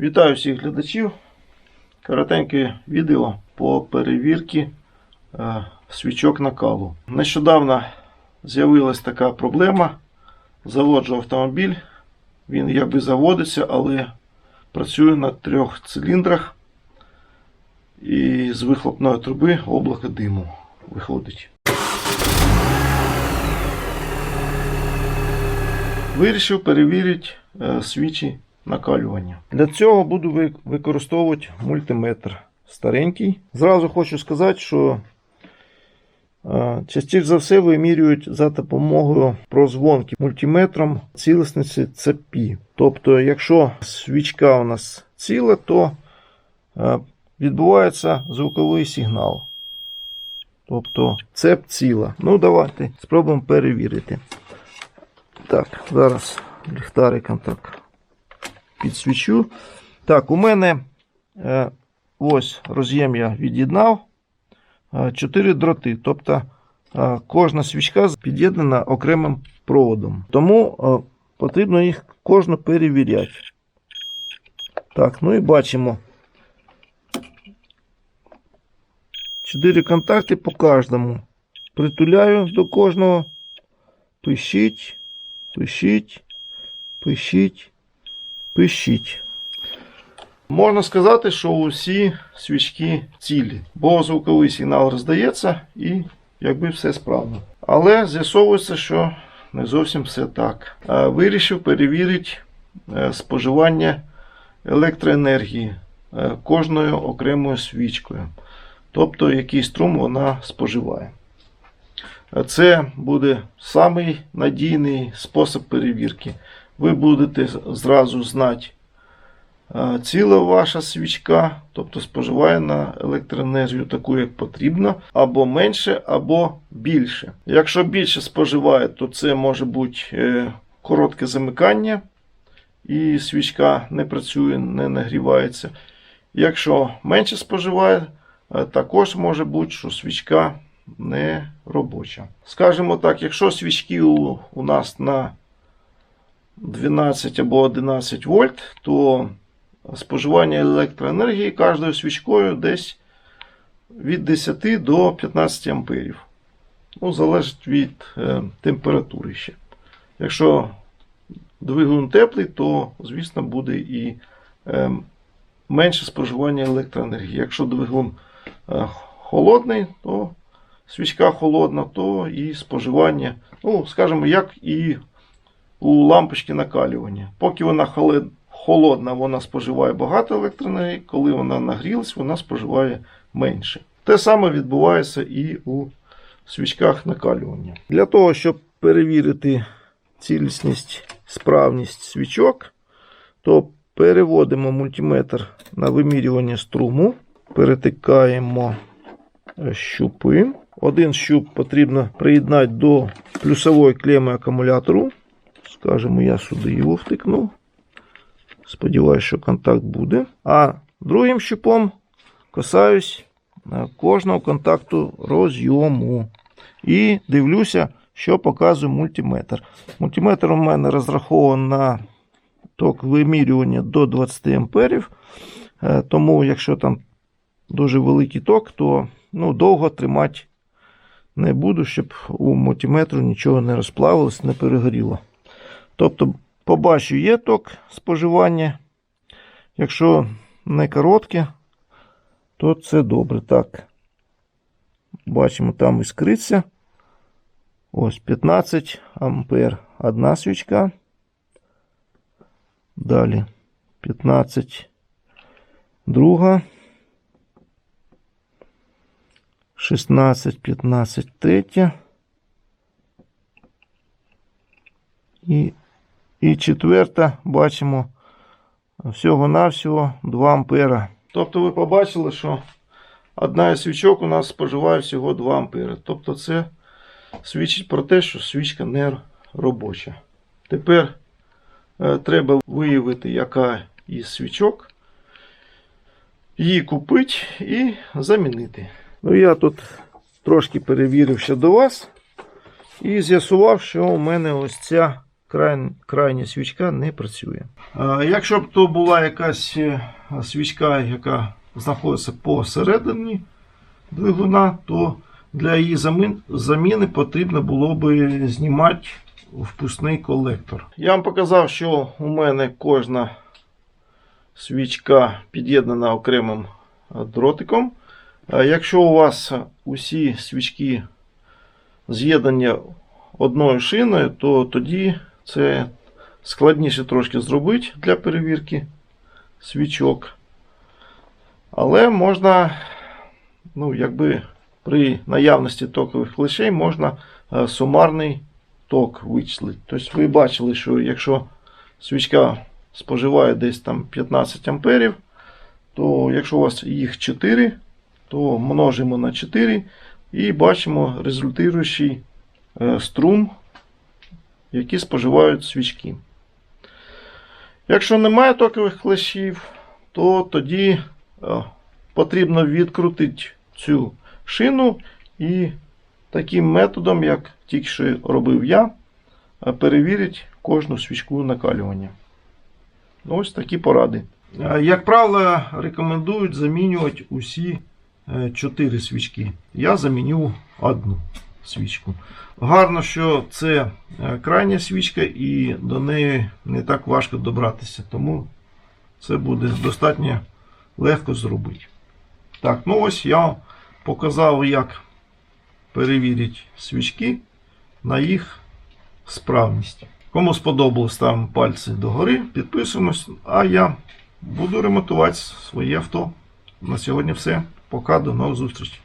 Вітаю всіх глядачів. Коротеньке відео по перевірці е, свічок накалу. Нещодавно з'явилась така проблема. Заводжу автомобіль. Він якби заводиться, але працює на трьох циліндрах. І з вихлопної труби облако диму виходить. Вирішив перевірити е, свічі накалювання. Для цього буду використовувати мультиметр старенький. Зразу хочу сказати, що е, частіше за все вимірюють за допомогою прозвонки мультиметром цілісниці цепі. Тобто, якщо свічка у нас ціла, то е, відбувається звуковий сигнал. Тобто цеп ціла. Ну, давайте спробуємо перевірити. Так, зараз ліхтариком так підсвічу. Так, у мене е, ось роз'єм я від'єднав. Е, Чотири дроти. Тобто е, кожна свічка під'єднана окремим проводом. Тому е, потрібно їх кожну перевіряти. Так, ну і бачимо. Чотири контакти по кожному. Притуляю до кожного. Пишіть, пишіть, пишіть, пишіть. Можна сказати, що усі свічки цілі, бо звуковий сигнал роздається і якби все справно. Але з'ясовується, що не зовсім все так. Вирішив перевірити е, споживання електроенергії е, кожною окремою свічкою. Тобто, який струм вона споживає. Це буде самий надійний спосіб перевірки. Ви будете зразу знати, ціла ваша свічка, тобто споживає на електроенергію таку, як потрібно, або менше, або більше. Якщо більше споживає, то це може бути е, коротке замикання, і свічка не працює, не нагрівається. Якщо менше споживає, е, також може бути, що свічка не робоча. Скажімо так, якщо свічки у, у нас на 12 або 11 вольт, то споживання електроенергії кожною свічкою десь від 10 до 15 амперів. Ну, залежить від е, температури ще. Якщо двигун теплий, то, звісно, буде і е, менше споживання електроенергії. Якщо двигун е, холодний, то свічка холодна, то і споживання, ну, скажімо, як і у лампочки накалювання. Поки вона холодна, вона споживає багато електроенергії, коли вона нагрілась, вона споживає менше. Те саме відбувається і у свічках накалювання. Для того, щоб перевірити цілісність, справність свічок, то переводимо мультиметр на вимірювання струму, перетикаємо щупи. Один щуп потрібно приєднати до плюсової клеми акумулятору. Скажімо, я сюди його втикну. Сподіваюсь, що контакт буде. А другим щупом касаюсь кожного контакту розйому. І дивлюся, що показує мультиметр. Мультиметр у мене розрахований на ток вимірювання до 20 амперів. Е, Тому, якщо там дуже великий ток, то ну, довго тримати не буду, щоб у мультиметру нічого не розплавилось, не перегоріло. Тобто, побачу, є ток споживання. Якщо не коротке, то це добре. Так. Бачимо, там іскриться. Ось 15 ампер. Одна свічка. Далі 15. Друга. 16, 15, третя. І, і четверта, бачимо, всього-навсього 2 ампера. Тобто ви побачили, що одна із свічок у нас споживає всього 2 ампери. Тобто це свідчить про те, що свічка не робоча. Тепер е, треба виявити, яка із свічок, її купити і замінити. Ну, я тут трошки перевірив ще до вас і з'ясував, що у мене ось ця край, крайня свічка не працює. Е, Якщо б то була якась е, свічка, яка знаходиться посередині двигуна, то для її заміни потрібно було би знімати впускний колектор. Я вам показав, що у мене кожна свічка під'єднана окремим дротиком. Якщо у вас усі свічки з'єднані одною шиною, то тоді це складніше трошки зробити для перевірки свічок. Але можна, ну, якби при наявності токових клещей можна е, сумарний ток вичислити. Тобто ви бачили, що якщо свічка споживає десь там 15 амперів, то якщо у вас їх 4, то множимо на 4 і бачимо результуючий е, струм, який споживають свічки. Якщо немає токових клещів, то тоді е, потрібно відкрутити цю шину і таким методом, як тільки що робив я, е, перевірити кожну свічку накалювання. Ось такі поради. Як правило, рекомендують замінювати усі 4 свічки. Я заміню одну свічку. Гарно, що це е, крайня свічка і до неї не так важко добратися, тому це буде достатньо легко зробити. Так, ну ось я показав, як перевірити свічки на їх справність. Кому сподобалось, ставимо пальці догори, підписуємось, а я буду ремонтувати своє авто. На сьогодні все. покаду на зустріч!